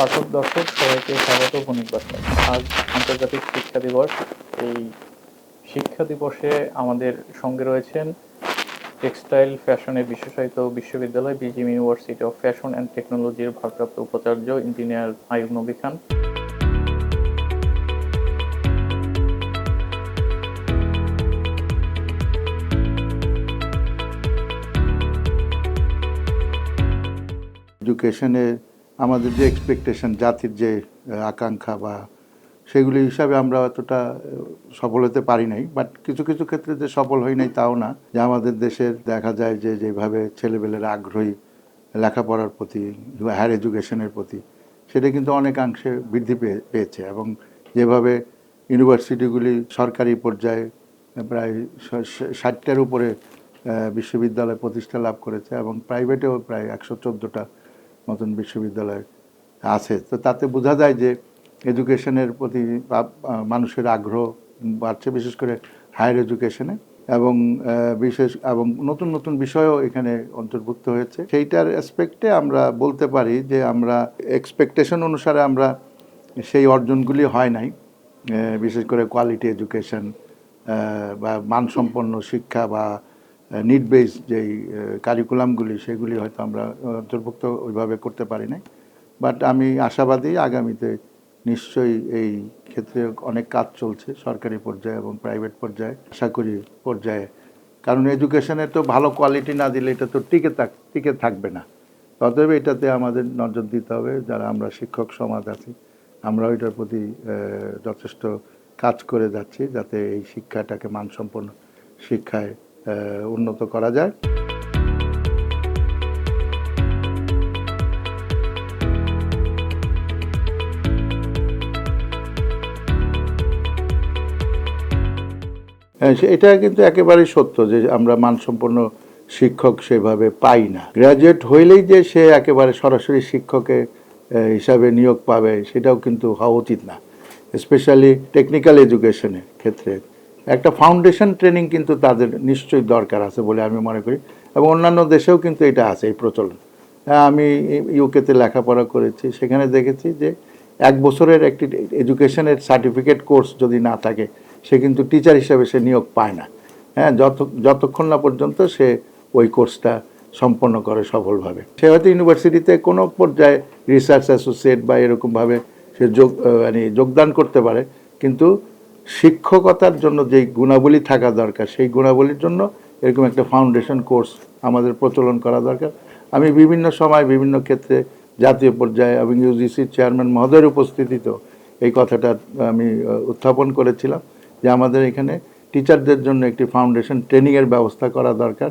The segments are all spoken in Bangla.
পাঠক দর্শক, সবাইকে স্বাগত বণিক আজ আন্তর্জাতিক শিক্ষা দিবস। এই শিক্ষা দিবসে আমাদের সঙ্গে রয়েছেন টেক্সটাইল ফ্যাশনের বিশেষায়িত বিশ্ববিদ্যালয়, BGM university of fashion and টেকনোলজির ভারপ্রাপ্ত উপাচার্য ইঞ্জিনিয়ার আয়ুব নবী খান। এডুকেশনে আমাদের যে এক্সপেকটেশন জাতির যে আকাঙ্ক্ষা বা সেগুলি হিসাবে আমরা অতটা সফল হতে পারি নাই। বাট কিছু কিছু ক্ষেত্রে যে সফল হই নাই তাও না। যে আমাদের দেশের দেখা যায় যে, যেভাবে ছেলেবেলের আগ্রহী লেখাপড়ার প্রতি হায়ার এডুকেশনের প্রতি, সেটা কিন্তু অনেকাংশে বৃদ্ধি পেয়ে- পেয়েছে। এবং যেভাবে ইউনিভার্সিটিগুলি সরকারি পর্যায়ে প্রায় ষাটটার উপরে বিশ্ববিদ্যালয় প্রতিষ্ঠা লাভ করেছে এবং প্রাইভেটেও প্রায় একশো চোদ্দোটা মতন বিশ্ববিদ্যালয় আছে। তো তাতে বোঝা যায় যে এডুকেশনের প্রতি মানুষের আগ্রহ বাড়ছে, বিশেষ করে হায়ার এডুকেশনে। এবং বিশেষ, এবং নতুন নতুন বিষয়ও এখানে অন্তর্ভুক্ত হয়েছে। সেইটার অ্যাসপেক্টে আমরা বলতে পারি যে আমরা এক্সপেকটেশন অনুসারে আমরা সেই অর্জনগুলি হয় নাই। বিশেষ করে কোয়ালিটি এডুকেশন বা মানসম্পন্ন শিক্ষা বা নিড বেস যেই কারিকুলামগুলি সেগুলি হয়তো আমরা অন্তর্ভুক্ত ওইভাবে করতে পারি নাই। বাট আমি আশাবাদী আগামীতে নিশ্চয়ই এই ক্ষেত্রে অনেক কাজ চলছে, সরকারি পর্যায়ে এবং প্রাইভেট পর্যায়ে। আশা করি পর্যায়ে। কারণ এডুকেশনে তো ভালো কোয়ালিটি না দিলে এটা তো টিকে থাক, টিকে থাকবে না। অতএব এটাতে আমাদের নজর দিতে হবে, যারা আমরা শিক্ষক সমাজ আছি, আমরা এটার প্রতি যথেষ্ট কাজ করে যাচ্ছি, যাতে এই শিক্ষাটাকে মানসম্পন্ন শিক্ষায় উন্নত করা যায়। হ্যাঁ এটা কিন্তু একেবারেই সত্য যে আমরা মানসম্পন্ন শিক্ষক সেভাবে পাই না। গ্র্যাজুয়েট হইলেই যে সে একেবারে সরাসরি শিক্ষকে হিসাবে নিয়োগ পাবে, সেটাও কিন্তু হওয়া উচিত না। স্পেশালি টেকনিক্যাল এডুকেশনের ক্ষেত্রে। একটা ফাউন্ডেশন ট্রেনিং কিন্তু তাদের নিশ্চয়ই দরকার আছে বলে আমি মনে করি। এবং অন্যান্য দেশেও কিন্তু এটা আছে এই প্রচলন। হ্যাঁ, আমি ইউকেতে লেখাপড়া করেছি সেখানে দেখেছি যে এক বছরের একটি এডুকেশনের সার্টিফিকেট কোর্স যদি না থাকে সে কিন্তু টিচার হিসেবে সে নিয়োগ পায় না। হ্যাঁ যত যতক্ষণ না পর্যন্ত সে ওই কোর্সটা সম্পন্ন করে সফলভাবে। সে হয়তো ইউনিভার্সিটিতে কোনো পর্যায়ে রিসার্চ অ্যাসোসিয়েট বা এরকমভাবে সে যোগ মানে যোগদান করতে পারে কিন্তু শিক্ষকতার জন্য যেই গুণাবলী থাকা দরকার, সেই গুণাবলীর জন্য এরকম একটা ফাউন্ডেশন কোর্স আমাদের প্রচলন করা দরকার। আমি বিভিন্ন সময় বিভিন্ন ক্ষেত্রে জাতীয় পর্যায়ে এবং ইউজিসির চেয়ারম্যান মহোদয়ের উপস্থিতিতেও এই কথাটা আমি উত্থাপন করেছিলাম যে আমাদের এখানে টিচারদের জন্য একটি ফাউন্ডেশন ট্রেনিংয়ের ব্যবস্থা করা দরকার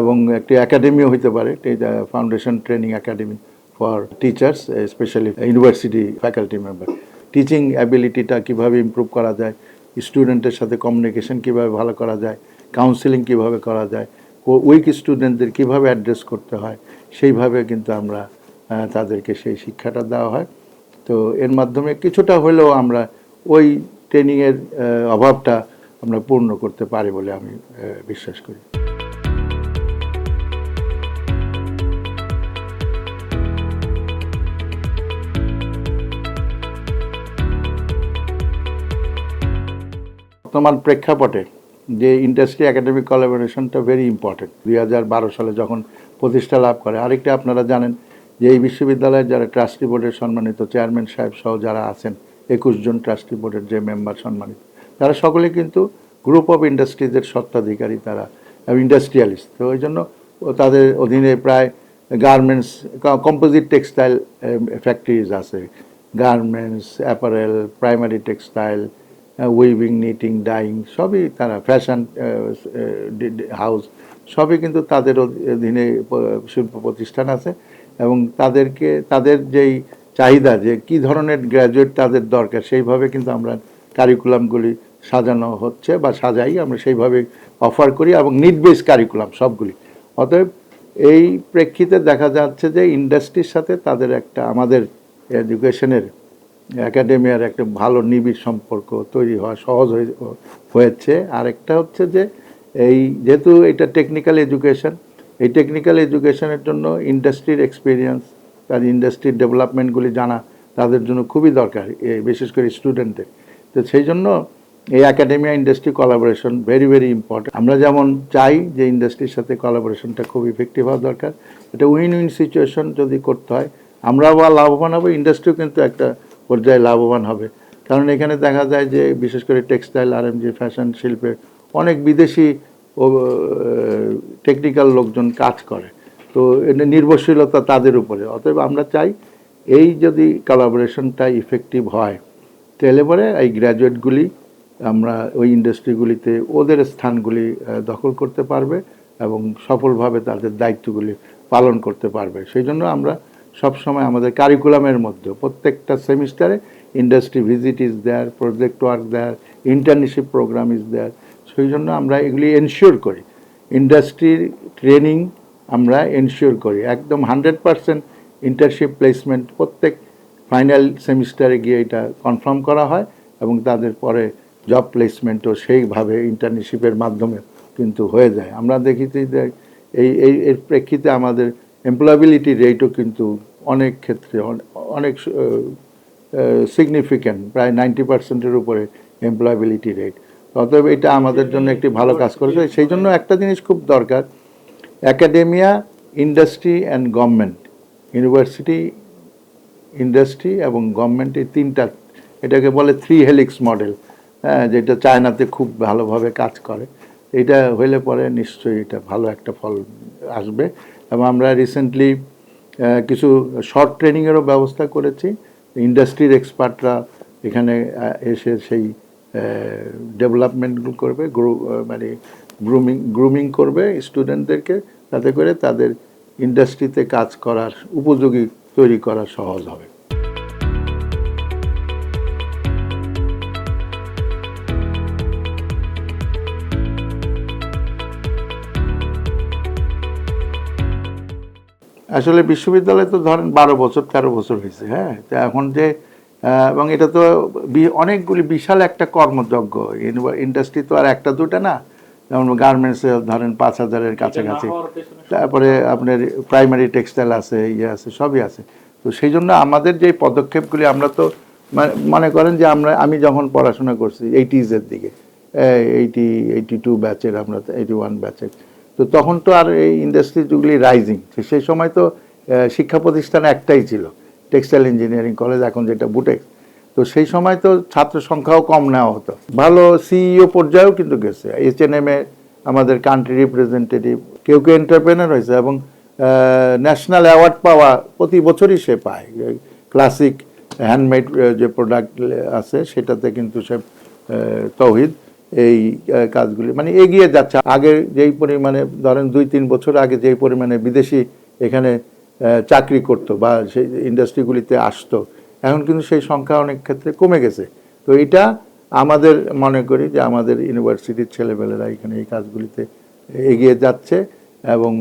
এবং একটি একাডেমিও হইতে পারে foundation training academy for teachers specially university faculty member teaching অ্যাবিলিটিটা কীভাবে ইমপ্রুভ করা যায় স্টুডেন্টের সাথে কমিউনিকেশন কীভাবে ভালো করা যায় কাউন্সিলিং কীভাবে করা যায় উইক স্টুডেন্টদের কীভাবে অ্যাড্রেস করতে হয়, সেইভাবে কিন্তু আমরা তাদেরকে সেই শিক্ষাটা দেওয়া হয়। তো এর মাধ্যমে কিছুটা হলেও আমরা ওই ট্রেনিংয়ের অভাবটা আমরা পূর্ণ করতে পারি বলে আমি বিশ্বাস করি। বর্তমান প্রেক্ষাপটে যে ইন্ডাস্ট্রি একাডেমিক কলাবোরেশনটা ভেরি ইম্পর্টেন্ট দুই হাজার বারো সালে যখন প্রতিষ্ঠা লাভ করে, আরেকটা আপনারা জানেন যে এই বিশ্ববিদ্যালয়ের যারা ট্রাস্টি বোর্ডের সম্মানিত চেয়ারম্যান সাহেব সহ যারা আছেন, একুশ জন ট্রাস্টি বোর্ডের যে মেম্বার সম্মানিত, তারা সকলে কিন্তু গ্রুপ অফ ইন্ডাস্ট্রিজের স্বত্বাধিকারী তারা ইন্ডাস্ট্রিয়ালিস্ট তো ওই জন্য তাদের অধীনে প্রায় গার্মেন্টস কম্পোজিট টেক্সটাইল ফ্যাক্টরিজ আছে। Garments apparel primary textile weaving knitting dyeing সবই তারা ফ্যাশন হাউস সবই কিন্তু তাদের অধীনে শিল্প প্রতিষ্ঠান আছে এবং তাদেরকে, তাদের যেই চাহিদা যে কি ধরনের গ্র্যাজুয়েট তাদের দরকার, সেইভাবে কিন্তু আমরা কারিকুলামগুলি সাজানো হচ্ছে বা সাজাই, আমরা সেইভাবে অফার করি এবং নিট বেস কারিকুলাম সবগুলি। অতএব এই প্রেক্ষিতে দেখা যাচ্ছে যে ইন্ডাস্ট্রির সাথে তাদের একটা আমাদের এডুকেশনের একাডেমিয়ার একটা ভালো নিবিড় সম্পর্ক তৈরি হওয়া সহজ হয়ে হয়েছে। আর একটা হচ্ছে যে, এই যেহেতু এটা টেকনিক্যাল এডুকেশন এই টেকনিক্যাল এডুকেশনের জন্য ইন্ডাস্ট্রির এক্সপিরিয়েন্স তার ইন্ডাস্ট্রির ডেভেলপমেন্টগুলি জানা তাদের জন্য খুবই দরকার বিশেষ করে স্টুডেন্টদের তো সেই জন্য এই academia industry collaboration very very important আমরা যেমন চাই যে ইন্ডাস্ট্রির সাথে কোলাবোরেশনটা খুব ইফেক্টিভ হওয়া দরকার, এটা উইন উইন সিচুয়েশন যদি করতে হয়, আমরাও বা লাভবান হব ইন্ডাস্ট্রিও কিন্তু একটা পর্যায়ে লাভবান হবে। কারণ এখানে দেখা যায় যে, বিশেষ করে টেক্সটাইল আর এমজি ফ্যাশন শিল্পে অনেক বিদেশি, ও টেকনিক্যাল লোকজন কাজ করে। তো এটা নির্ভরশীলতা তাদের উপরে। অতএব আমরা চাই এই যদি কোলাবোরেশনটা ইফেক্টিভ হয়, তাহলে পরে এই গ্র্যাজুয়েটগুলি আমরা ওই ইন্ডাস্ট্রিগুলিতে ওদের স্থানগুলি দখল করতে পারবে এবং সফলভাবে তাদের দায়িত্বগুলি পালন করতে পারবে। সেই জন্য আমরা সবসময় আমাদের কারিকুলামের মধ্যে প্রত্যেকটা সেমিস্টারে industry visit is there project work there internship program is there সেই জন্য আমরা এগুলি এনশিওর করি। ইন্ডাস্ট্রির ট্রেনিং আমরা এনশিওর করি। একদম হান্ড্রেড পারসেন্ট ইন্টার্নশিপ প্লেসমেন্ট প্রত্যেক ফাইনাল সেমিস্টারে গিয়ে এটা কনফার্ম করা হয় এবং তাদের পরে জব প্লেসমেন্টও সেইভাবে ইন্টার্নশিপের মাধ্যমে কিন্তু হয়ে যায়। আমরা দেখেছি যে এই, এর প্রেক্ষিতে আমাদের এমপ্লয়াবিলিটি রেটও কিন্তু অনেক ক্ষেত্রে, অন- অনেক সিগনিফিক্যান্ট প্রায় নাইনটি পার্সেন্টের উপরে এমপ্লয়াবিলিটি রেট অতএব এটা আমাদের জন্য একটি ভালো কাজ করেছে। সেই জন্য একটা জিনিস খুব দরকার। Academia industry and government university industry এবং গভর্নমেন্ট এই তিনটা, এটাকে বলে থ্রি হেলিক্স মডেল হ্যাঁ যেটা চায়নাতে খুব ভালোভাবে কাজ করে। এটা হইলে পরে নিশ্চয়ই এটা ভালো একটা ফল আসবে। এবং আমরা রিসেন্টলি কিছু শর্ট ট্রেনিংয়েরও ব্যবস্থা করেছি। ইন্ডাস্ট্রির এক্সপার্টরা এখানে এসে সেই ডেভেলপমেন্টগুলো করবে গ্রু মানে গ্রুমিং গ্রুমিং করবে স্টুডেন্টদেরকে তাতে করে তাদের ইন্ডাস্ট্রিতে কাজ করার, উপযোগী তৈরি করা সহজ হবে। আসলে বিশ্ববিদ্যালয় তো ধরেন বারো বছর তেরো বছর হয়েছে হ্যাঁ? তো এখন যে এবং এটা তো অনেকগুলি বিশাল একটা কর্মযজ্ঞ। ইন্ডাস্ট্রি তো আর একটা দুটা না? যেমন গার্মেন্টসে ধরেন পাঁচ হাজারের কাছাকাছি। তারপরে আপনার প্রাইমারি টেক্সটাইল আছে ইয়ে আছে সবই আছে। তো সেই জন্য আমাদের যে পদক্ষেপগুলি আমরা তো মানে- মনে করেন যে আমরা আমি যখন পড়াশোনা করছি এইটিজের দিকে এইটি এইটি টু ব্যাচের আমরা এইটি ওয়ান ব্যাচের তো তখন তো আর এই ইন্ডাস্ট্রিগুলি রাইজিং সেই সময় তো শিক্ষা প্রতিষ্ঠান একটাই ছিল টেক্সটাইল ইঞ্জিনিয়ারিং কলেজ এখন যেটা বুটেক্স তো সেই সময় তো ছাত্র সংখ্যাও কম নেওয়া হতো। ভালো সিইও পর্যায়েও কিন্তু গেছে। এইচ এন এম এ আমাদের কান্ট্রি রিপ্রেজেন্টেটিভ কেউ কেউ এন্টারপ্রেনার হয়েছে এবং ন্যাশনাল অ্যাওয়ার্ড পাওয়া প্রতি বছরই সে পায়। ক্লাসিক হ্যান্ডমেড যে প্রোডাক্ট আছে, সেটাতে কিন্তু সে তৌহিদ। এই কাজগুলি। মানে এগিয়ে যাচ্ছে। আগে যেই পরিমাণে, ধরেন দুই, তিন বছর আগে যেই পরিমাণে বিদেশি এখানে চাকরি করতো বা সেই ইন্ডাস্ট্রিগুলিতে আসতো, এখন কিন্তু সেই সংখ্যা অনেক ক্ষেত্রে কমে গেছে। তো এটা আমাদের মনে করি যে আমাদের ইউনিভার্সিটির ছেলেমেয়েরা এখানে এই কাজগুলিতে এগিয়ে যাচ্ছে এবং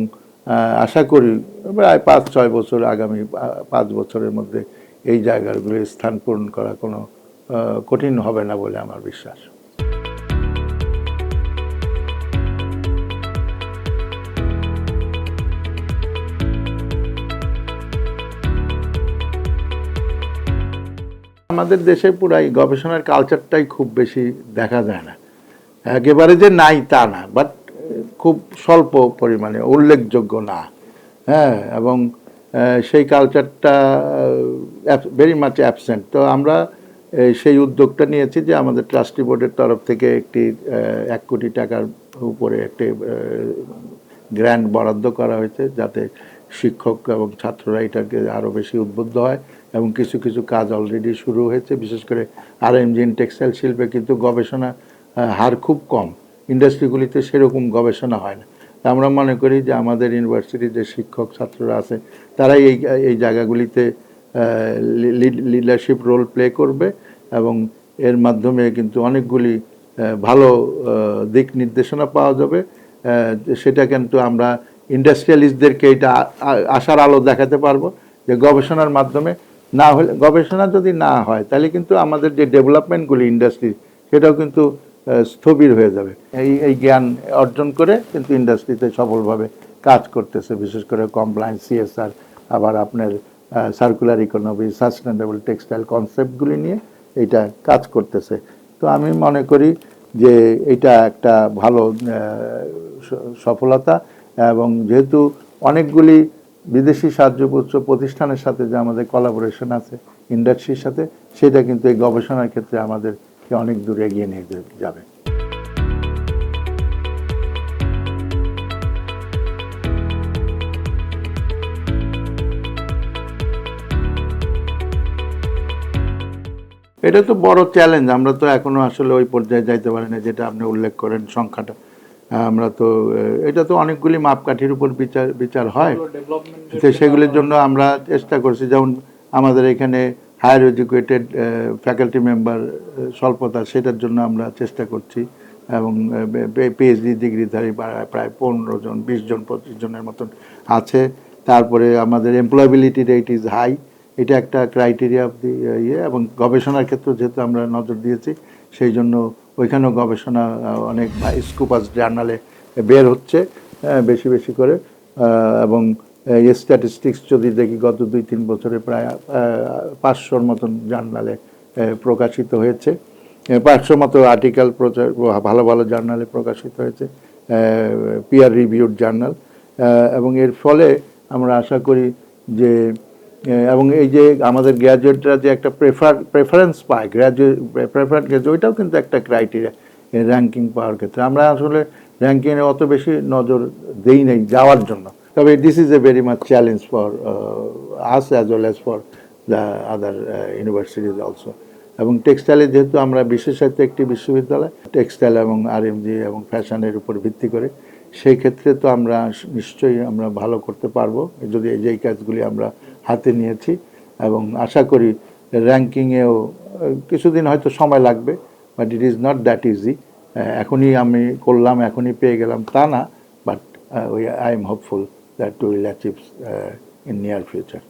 আশা করি প্রায় পাঁচ, ছয় বছর, আগামী পাঁচ বছরের মধ্যে এই জায়গাগুলির স্থান পূরণ করা কোনো কঠিন হবে না বলে আমার বিশ্বাস। আমাদের দেশে পুরাই গবেষণার কালচারটাই খুব বেশি দেখা যায় না। একেবারে যে নাই তা না বাট খুব স্বল্প পরিমাণে, উল্লেখযোগ্য না। হ্যাঁ এবং সেই কালচারটা ভেরি মাচ অ্যাবসেন্ট তো আমরা সেই উদ্যোগটা নিয়েছি যে আমাদের ট্রাস্টি বোর্ডের তরফ থেকে একটি এক কোটি টাকার উপরে একটি গ্র্যান্ড বরাদ্দ করা হয়েছে যাতে শিক্ষক এবং ছাত্ররা এটাকে আরও বেশি উদ্বুদ্ধ হয়। এবং কিছু কিছু কাজ অলরেডি শুরু হয়েছে, বিশেষ করে আর ইঞ্জিন টেক্সটাইল শিল্পে কিন্তু গবেষণা হার খুব কম। ইন্ডাস্ট্রিগুলিতে সেরকম গবেষণা হয় না। আমরা মনে করি যে আমাদের ইউনিভার্সিটির যে শিক্ষক ছাত্ররা আছে, তারাই এই এই জায়গাগুলিতে লিডারশিপ রোল প্লে করবে এবং এর মাধ্যমে কিন্তু অনেকগুলি ভালো দিক নির্দেশনা পাওয়া যাবে। সেটা কিন্তু আমরা ইন্ডাস্ট্রিয়ালিস্টদেরকে এটা আশার আলো দেখাতে পারব যে গবেষণার মাধ্যমে না হলে, গবেষণা যদি না হয়, তাহলে কিন্তু আমাদের যে ডেভেলপমেন্টগুলি ইন্ডাস্ট্রি সেটাও কিন্তু স্থবির হয়ে যাবে। এই এই জ্ঞান অর্জন করে কিন্তু ইন্ডাস্ট্রিতে সফলভাবে কাজ করতেছে, বিশেষ করে কমপ্লায়েন্স সিএসআর আবার আপনার সার্কুলার ইকোনমি সাস্টেনেবল টেক্সটাইল কনসেপ্টগুলি নিয়ে এটা কাজ করতেছে। তো আমি মনে করি যে এটা একটা ভালো সফলতা এবং যেহেতু অনেকগুলি বিদেশি সাহায্যপত্র প্রতিষ্ঠানের সাথে যে আমাদের কলাবোরেশন আছে ইন্ডাস্ট্রির সাথে, সেটা কিন্তু এই গবেষণার ক্ষেত্রে আমাদেরকে অনেক দূরে এগিয়ে নিয়ে যাবে। এটা তো বড় চ্যালেঞ্জ আমরা তো এখনও আসলে ওই পর্যায়ে যাইতে পারি না, যেটা আপনি উল্লেখ করেন সংখ্যাটা। আমরা তো এটা তো অনেকগুলি মাপকাঠির উপর বিচার বিচার হয়। তো সেগুলির জন্য আমরা চেষ্টা করছি যেমন আমাদের এখানে হায়ার এডুকেটেড ফ্যাকাল্টি মেম্বার স্বল্পতা সেটার জন্য আমরা চেষ্টা করছি। এবং পিএইচডি ডিগ্রিধারী প্রায় প্রায় পনেরো জন বিশ জন পঁচিশ জনের মতন আছে। তারপরে আমাদের এমপ্লয়াবিলিটি রেট ইজ হাই এটা একটা ক্রাইটেরিয়া অফ দি ইয়ে এবং গবেষণার ক্ষেত্রে যেহেতু আমরা নজর দিয়েছি সেই জন্য ওইখানেও গবেষণা অনেক স্কুপাস জার্নালে বের হচ্ছে বেশি বেশি করে এবং স্ট্যাটিস্টিক্স যদি দেখি গত দুই তিন বছরে প্রায় পাঁচশোর মতন জার্নালে প্রকাশিত হয়েছে। পাঁচশো মতো আর্টিকেল প্রচার, ভালো ভালো জার্নালে প্রকাশিত হয়েছে পিয়ার রিভিউড জার্নাল এবং এর ফলে আমরা আশা করি যে এবং এই যে আমাদের গ্র্যাজুয়েটরা যে একটা প্রেফার প্রেফারেন্স পায় গ্র্যাজুয়েট প্রেফার গ্র্যাজুয়েট ওইটাও কিন্তু একটা ক্রাইটেরিয়া র্যাঙ্কিং পাওয়ার ক্ষেত্রে। আমরা আসলে র্যাঙ্কিংয়ে অত বেশি নজর দেই নাই যাওয়ার জন্য। তবে this is a very much challenge for us as well as for the other universities also এবং টেক্সটাইলে যেহেতু আমরা বিশেষায়িত একটি বিশ্ববিদ্যালয় টেক্সটাইল এবং আরএমজি এবং ফ্যাশনের উপর ভিত্তি করে, সেই ক্ষেত্রে তো আমরা নিশ্চয়ই আমরা ভালো করতে পারব। যদি এই যেই কাজগুলি আমরা হাতে নিয়েছি এবং আশা করি র্যাঙ্কিংয়েও কিছুদিন হয়তো সময় লাগবে but it is not that easy এখনই আমি করলাম, এখনই পেয়ে গেলাম, তা না but I am hopeful that will achieve in near future